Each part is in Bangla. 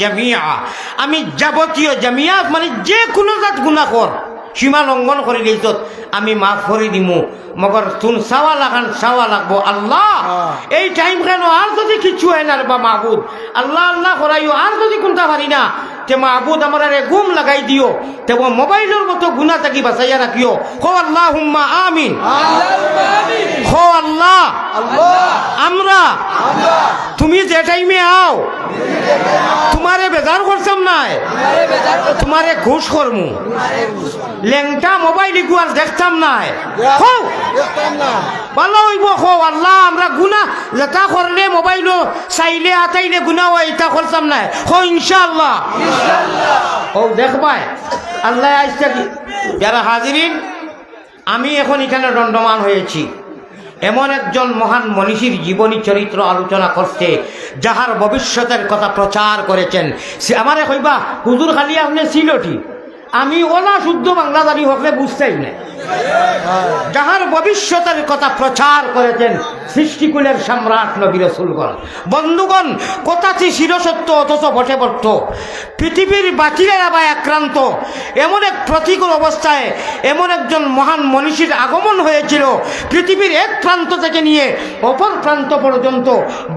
জামিয়া। আমি যাবতীয় জামিয়া মানে যে কোনো জাত গুণা কর সীমা লঙ্ঘন করে দিছত আমি মাফ করে দিমু। মগর তুন চাওয়া লাগান চাওয়া লাগবো। আল্লাহ এই টাইম কেন আর যদি কিছু হয় না বা মাহবুদ? আল্লাহ আল্লাহ করাইও আর যদি কোনটা পারি না তে মাহবুদ আমার আরে গুম লাগাই দিও। তে মোবাইলের মতো গুণা থাকি বাঁচাইয়া রাখিও হো আল্লাহ হুম্মা আমিন। হো আল্লাহ। আমরা তুমি যে টাইমে তোমারে বেজার করছাম নাই। তোমারে ঘুষ করমু। লেংটা মোবাইল ইকু আর দেখতাম নাই। ভালো হইব হো আল্লাহ, আমরা গুনা যেটা করলে মোবাইল চাইলে আতাইলে গুনা হয় এটা করতাম নাই। হো ইনশাআল্লাহ। ও দেখবাই আল্লাহ আইসা কি যারা হাজিরিন, আমি এখন এখানে দণ্ডমান হয়েছি। এমন একজন মহান মনীষীর জীবনী চরিত্র আলোচনা করছে, যাহার ভবিষ্যতের কথা প্রচার করেছেন। সে আমারে কইবা, হুজুর খালি আপনি সিলটি। আমি ওলা শুদ্ধ বাংলা বাংলাদারি হকলে বুঝতেই না যাহার ভবিষ্যতের কথা প্রচার করেছেন সৃষ্টিকুলের সম্রাট নবী রসুলগণ। বন্ধুগণ, কথাটি শিরসত্য, অথচ বটে বর্ত পৃথিবীর বাতিলের আবার আক্রান্ত। এমন এক প্রতিকূল অবস্থায় এমন একজন মহান মনীষীর আগমন হয়েছিল পৃথিবীর এক প্রান্ত থেকে নিয়ে অপর প্রান্ত পর্যন্ত।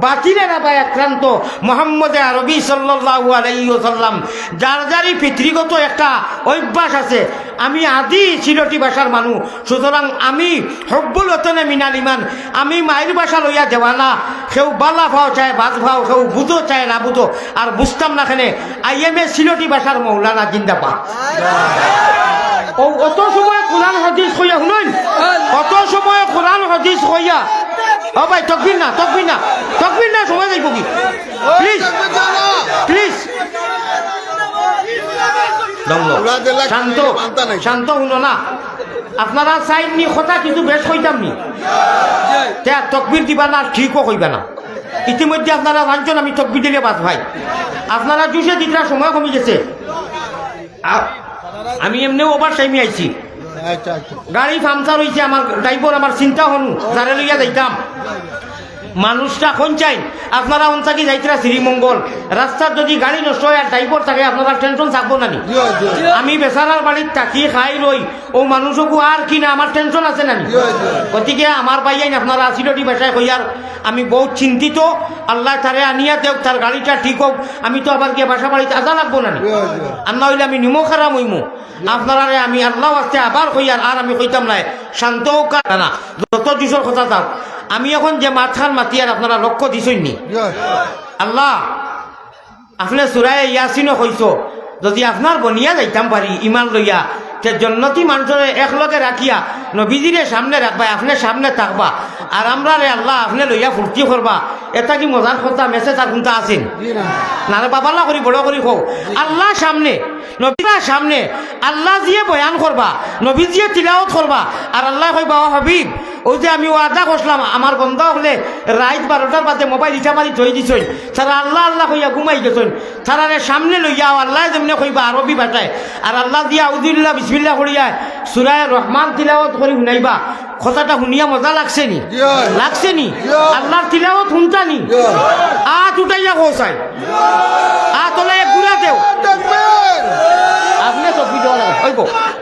বাতিলের আবার আক্রান্ত মোহাম্মদে আরবি সাল্লাহু আলাইসাল্লাম যার যারই পিতৃগত একটা অভ্যাস আছে, আমি আদি চিরটি ভাষার মানুষ সুতরাং আমি হব্বুল অতনে মিনাল ইমান, আমি মায়ের ভাষা লইয়া দেওয়ানা সেও বালা ভাও চায় বাজ ভাও সেও বুঝো চায় না বুঝো আর বুঝতাম না খানে আই এম এ সিলটি ভাষার মৌলানা জিন্দাবাদ। ও অত সময় কোরআন হদিস কইয়া শুনুন অত সময় কোরআন হদিস কইয়া? ও ভাই তকবির না তকবির না। তকবির না সময় যাইব কি? প্লিজ প্লিজ শান্ত শান্ত শুনো না। আপনারা চাইনি কথা কিন্তু বেশ কইতাম নি তে তকবির দিবা না ঠিকও কইবা না। ইতিমধ্যে আপনারা জানছেন আমি তকবির দিলে বাস ভাই। আপনারা জুসে দিতরা সময় কমে গেছে। আমি এমনি ওভার টাইমে আইছি। গাড়ি ফামসার হয়েছে আমার ড্রাইভার আমার চিন্তা হন যারে লইয়া যাইতাম। মানুষটা কোন চাই আপনারা অনসাকি যাইতরা শ্রীমঙ্গল। রাস্তার যদি গাড়ি নষ্ট হয় আর ড্রাইভার থাকে আপনারা টেনশন থাকব নানি আমি বেচারার বাড়ির তাকি খাই রই। ও মানুষকু আর কি না আমার টেনশন আছে না নি? গতিকে আমার বাইয়াইন আপনারা আসিলটি বেসায় কইয়ার আমি বহুত চিন্তিত। আল্লাহ তারে আনিয়া দেখ তার গাড়িটা ঠিক হোক। আমি তো আবার গিয়ে বাসা বাড়িতে আজা লাগবো না নি? আর না হইলে আমি নিমো খারাপ হইমু। আপনারারে আমি আল্লাহ আসতে আবার কইয়ার আর আমি কইতাম নাই শান্ত হোক না। যত দিশর কথা তার। আমি এখন যে মাথান মাতিয়ার আপনারা লক্ষ্য দিছই নি। আল্লাহ আপনি সুরায় ইয়াসিনও কইস যদি আপনার বনিয়া যাইতাম পারি ইমান লইয়া যে জন্নতি মানুষের একলগে রাখিয়া নবীজিরে সামনে রাখবা আপনি সামনে থাকবা আর আমরা রে আল্লাহ আপনি লইয়া ফুর্তি করবা এটা কি মজার কথা মেসেজ আর কোনটা আছেন না। রে বাবাল্লা করি বড় করি হোক আল্লাহ সামনে নবীরা সামনে আল্লাহ যিয়ে বয়ান করবা নবী যিয়ে তিলাওত করবা আর আল্লাহ কইবা ও হাবিব ওই যে আমি ওয়াদা করছিলাম আমার গন্ধ হলে রাত বারোটার বাদে মোবাইল ইটা মারি থই দিছই তারা আল্লাহ আল্লাহ কইয়া ঘুমাই গেছেন তারারে সামনে লইয়া আল্লাহ যেমনি কইবা আরবি ভাষায় আর আল্লাহ দিয়া উদুল্লাহ বিসমিল্লাহ করিয়া সুরায় রহমান তিলাওত করে শুনাইবা কথাটা শুনিয়া মজা লাগছে নি? লাগছে নি? আল্লাহর তিলাওত শুনতা নি? আত উঠাইয়া কৌসাই আ তোলা এক গুড়া দেও আপনি তো ভিডিও লাগে হইব